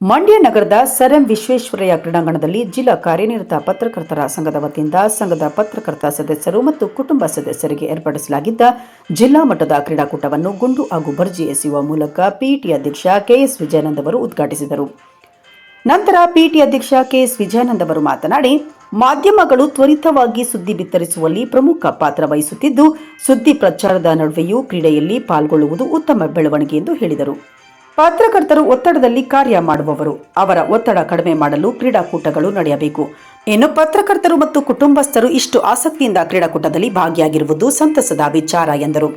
ಮಂಡ್ಯ ನಗರದ sir M Visvesvaraya ಕ್ರೀಡಾಂಗಣದಲ್ಲಿ ಜಿಲ್ಲಾ ಕಾರ್ಯನಿರತ ಪತ್ರಕರ್ತರ ಸಂಘದ ವತಿಯಿಂದ ಸಂಘದ ಪತ್ರಕರ್ತ ಸದಸ್ಯರು ಮತ್ತು ಕುಟುಂಬ ಸದಸ್ಯರಿಗೆ ಏರ್ಪಡಿಸಲಾಗಿದ್ದ ಜಿಲ್ಲಾ ಮಟ್ಟದ ಕ್ರೀಡಾಕೂಟವನ್ನು ಗುಂಡು ಹಾಗೂ ಭರ್ಜಿ ಎಸೆಯುವ ಮೂಲಕ ಪಿಇಟಿ ಅಧ್ಯಕ್ಷ ಕೆಎಸ್ ವಿಜಯಾನಂದ್ ಅವರು ಉದ್ಘಾಟಿಸಿದರು. ನಂತರ ಪಿಟಿ ಅಧ್ಯಕ್ಷ ಕೆಎಸ್ ವಿಜಯಾನಂದ್ ಅವರು ಮಾತನಾಡಿ, ಮಾಧ್ಯಮಗಳು ತ್ವರಿತವಾಗಿ ಸುದ್ದಿ ಬಿತ್ತರಿಸುವಲ್ಲಿ ಪ್ರಮುಖ ಪಾತ್ರ ವಹಿಸುತ್ತಿದ್ದು, ಸುದ್ದಿ ಪ್ರಚಾರದ ನಡುವೆಯೂ ಕ್ರೀಡೆಯಲ್ಲಿ ಪಾಲ್ಗೊಳ್ಳುವುದು ಉತ್ತಮ ಬೆಳವಣಿಗೆ ಎಂದು ಹೇಳಿದರು. ಪತ್ರಕರ್ತರು ಒತ್ತಡದಲ್ಲಿ ಕಾರ್ಯ ಮಾಡುವವರು. ಅವರ ಒತ್ತಡ ಕಡಿಮೆ ಮಾಡಲು ಕ್ರೀಡಾಕೂಟಗಳು ನಡೆಯಬೇಕು. ಇನ್ನು ಪತ್ರಕರ್ತರು ಮತ್ತು ಕುಟುಂಬಸ್ಥರು ಇಷ್ಟು ಆಸಕ್ತಿಯಿಂದ ಕ್ರೀಡಾಕೂಟದಲ್ಲಿ ಭಾಗಿಯಾಗಿರುವುದು ಸಂತಸದ ವಿಚಾರ ಎಂದರು.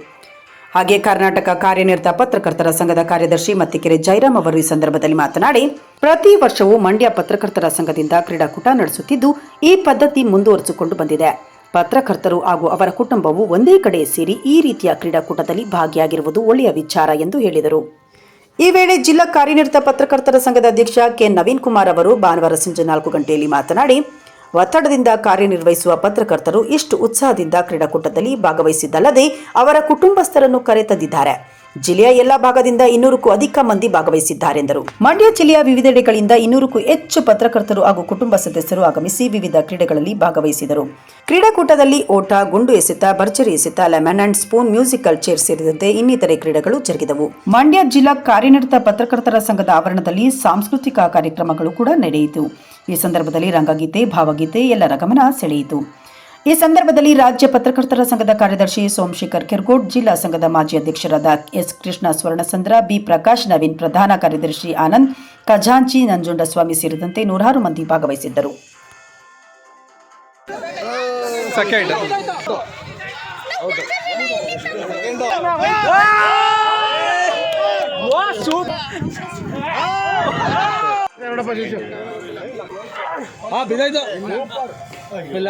ಹಾಗೆ ಕರ್ನಾಟಕ ಕಾರ್ಯನಿರತ ಪತ್ರಕರ್ತರ ಸಂಘದ ಕಾರ್ಯದರ್ಶಿ ಮತ್ತಿಕೆರೆ ಜೈರಾಮ್ ಅವರು ಈ ಸಂದರ್ಭದಲ್ಲಿ ಮಾತನಾಡಿ, ಪ್ರತಿ ವರ್ಷವೂ ಮಂಡ್ಯ ಪತ್ರಕರ್ತರ ಸಂಘದಿಂದ ಕ್ರೀಡಾಕೂಟ ನಡೆಸುತ್ತಿದ್ದು, ಈ ಪದ್ಧತಿ ಮುಂದುವರಿಸಿಕೊಂಡು ಬಂದಿದೆ. ಪತ್ರಕರ್ತರು ಹಾಗೂ ಅವರ ಕುಟುಂಬವು ಒಂದೇ ಕಡೆ ಸೇರಿ ಈ ರೀತಿಯ ಕ್ರೀಡಾಕೂಟದಲ್ಲಿ ಭಾಗಿಯಾಗಿರುವುದು ಒಳ್ಳೆಯ ವಿಚಾರ ಎಂದು ಹೇಳಿದರು. ಈ ವೇಳೆ ಜಿಲ್ಲಾ ಕಾರ್ಯನಿರತ ಪತ್ರಕರ್ತರ ಸಂಘದ ಅಧ್ಯಕ್ಷ ಕೆ ನವೀನ್ ಕುಮಾರ್ ಅವರು ಭಾನುವಾರ ಸಂಜೆ ನಾಲ್ಕು ಗಂಟೆಯಲ್ಲಿ ಮಾತನಾಡಿ, ಒತ್ತಡದಿಂದ ಕಾರ್ಯನಿರ್ವಹಿಸುವ ಪತ್ರಕರ್ತರು ಇಷ್ಟು ಉತ್ಸಾಹದಿಂದ ಕ್ರೀಡಾಕೂಟದಲ್ಲಿ ಭಾಗವಹಿಸಿದ್ದಲ್ಲದೆ ಅವರ ಕುಟುಂಬಸ್ಥರನ್ನು ಕರೆತಂದಿದ್ದಾರೆ. ಜಿಲ್ಲೆಯ ಎಲ್ಲ ಭಾಗದಿಂದ ಇನ್ನೂರಕ್ಕೂ ಅಧಿಕ ಮಂದಿ ಭಾಗವಹಿಸಿದ್ದಾರೆ ಎಂದರು ಮಂಡ್ಯ ಜಿಲ್ಲೆಯ ವಿವಿಧೆಡೆಗಳಿಂದ ಇನ್ನೂರಕ್ಕೂ ಹೆಚ್ಚು ಪತ್ರಕರ್ತರು ಹಾಗೂ ಕುಟುಂಬ ಸದಸ್ಯರು ಆಗಮಿಸಿ ವಿವಿಧ ಕ್ರೀಡೆಗಳಲ್ಲಿ ಭಾಗವಹಿಸಿದರು. ಕ್ರೀಡಾಕೂಟದಲ್ಲಿ ಓಟ, ಗುಂಡು ಎಸೆತ, ಭರ್ಜರಿ ಎಸೆತ, lemon and spoon musical chair ಸೇರಿದಂತೆ ಇನ್ನಿತರೆ ಕ್ರೀಡೆಗಳು ಜರುಗಿದವು. ಮಂಡ್ಯ ಜಿಲ್ಲಾ ಕಾರ್ಯನಿರತ ಪತ್ರಕರ್ತರ ಸಂಘದ ಆವರಣದಲ್ಲಿ ಸಾಂಸ್ಕೃತಿಕ ಕಾರ್ಯಕ್ರಮಗಳು ಕೂಡ ನಡೆಯಿತು. ಈ ಸಂದರ್ಭದಲ್ಲಿ ರಂಗಗೀತೆ, ಭಾವಗೀತೆ ಎಲ್ಲರ ಗಮನ ಸೆಳೆಯಿತು. ಈ ಸಂದರ್ಭದಲ್ಲಿ ರಾಜ್ಯ ಪತ್ರಕರ್ತರ ಸಂಘದ ಕಾರ್ಯದರ್ಶಿ ಸೋಮಶೇಖರ್ ಕೆರ್ಗೋಡ್ ಜಿಲ್ಲಾ ಸಂಘದ ಮಾಜಿ ಅಧ್ಯಕ್ಷರಾದ ಎಸ್ ಕೃಷ್ಣ ಸ್ವರ್ಣಸಂದ್ರ ಬಿ ಪ್ರಕಾಶ್ ನವೀನ್ ಪ್ರಧಾನ ಕಾರ್ಯದರ್ಶಿ ಆನಂದ್ ಖಜಾಂಚಿ ನಂಜುಂಡಸ್ವಾಮಿ ಸೇರಿದಂತೆ ನೂರಾರು ಮಂದಿ ಭಾಗವಹಿಸಿದ್ದರು. ಹಾ ಬಿದ್ದಾಯ್ತು ಇಲ್ಲ.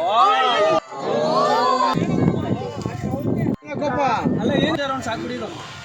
Oh! Sabi.